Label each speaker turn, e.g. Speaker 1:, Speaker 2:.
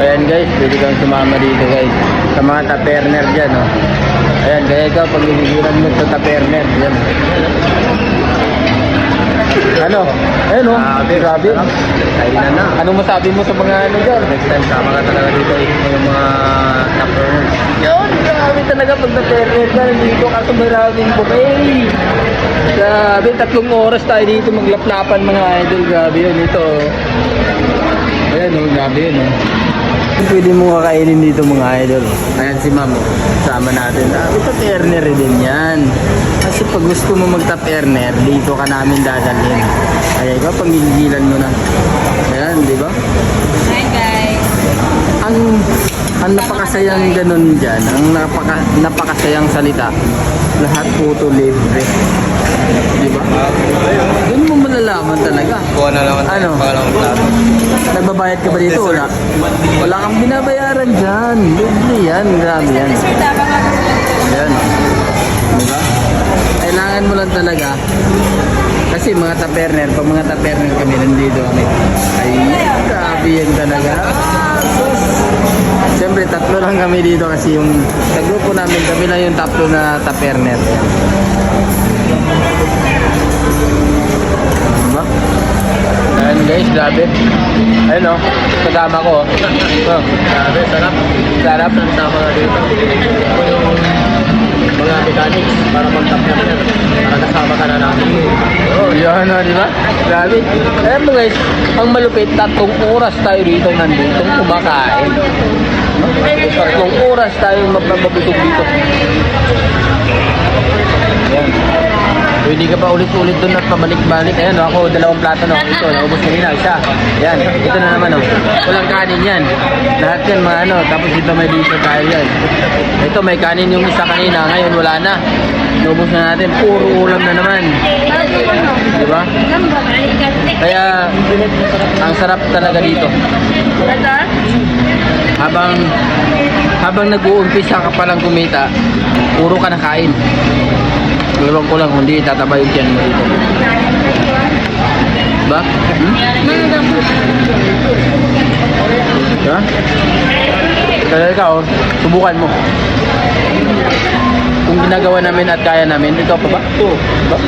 Speaker 1: Ayan guys, pwede kang sumama dito guys. Sa mga taperner dyan, no? Ayan, kaya ikaw, pag liligiran mo sa taperner, yan. Ano? Ayan, no?
Speaker 2: Grabe,
Speaker 1: Grabe.
Speaker 2: Kainan na.
Speaker 1: Anong masabi mo sa mga ano dyan?
Speaker 2: Next time, sama ka talaga dito eh. Yung mga tappers.
Speaker 1: Yun, grabe talaga pag na-perner ka, nandito ka sa maraming buffet. Grabe, tatlong oras tayo dito maglaplapan mga idol. Grabe yun, ito. Ayan, oh, grabe yun, oh. Pwede mo kakainin dito mga idol. Ayan si ma'am. Sama natin. Ah, ito perner din yan. Kasi pag gusto mo mag-top earner, dito ka namin dadalhin. Kaya ikaw, pangigilan mo na. Ayan, di ba?
Speaker 3: Hi guys.
Speaker 1: ang ang napakasayang ganun dyan, ang napaka, napakasayang salita, lahat po to libre. Di ba? Doon mo malalaman talaga.
Speaker 2: Kuha na lang ang
Speaker 1: Ano?
Speaker 2: pangalawang plato.
Speaker 1: Nagbabayad ka ba dito? Wala. Wala kang binabayaran dyan. Libre yan. Grabe yan. Yan. Di ba? Kailangan mo lang talaga. Kasi mga taperner, pag mga taperner kami nandito kami, ay grabe yan talaga. Siyempre, tatlo lang kami dito kasi yung sa grupo namin, kami lang yung tatlo na taperner. Diba? Ayan guys, grabe. Ayun o, kasama ko. oh. Oh,
Speaker 2: Grabe, sarap.
Speaker 1: sarap.
Speaker 2: Sama ka dito. Mga mechanics para mag-tap na. Para kasama ka na namin.
Speaker 1: Oh, yan na, di ba? Grabe. Alam mo guys, ang malupit, tatlong oras tayo dito nandito kumakain. Tatlong oras tayo mababusog dito. Pwede ka pa ulit-ulit doon at pabalik-balik. Ayan, oh, ako dalawang plato no. Ito, naubos ko na isa. Yan, ito na naman oh. Walang kanin yan. Lahat yan mga ano. Tapos dito may dito tayo yan. Ito may kanin yung isa kanina. Ngayon wala na. Naubos na natin. Puro ulam na naman. Di ba? Kaya ang sarap talaga dito. Habang habang nag-uumpisa ka palang kumita, puro ka nakain. Ewan ko lang kung di tataba yung tiyan mo dito. Ba? Hmm? Diba? Kaya ikaw, subukan mo. Kung ginagawa namin at kaya namin, ikaw pa ba? Oo. Ba?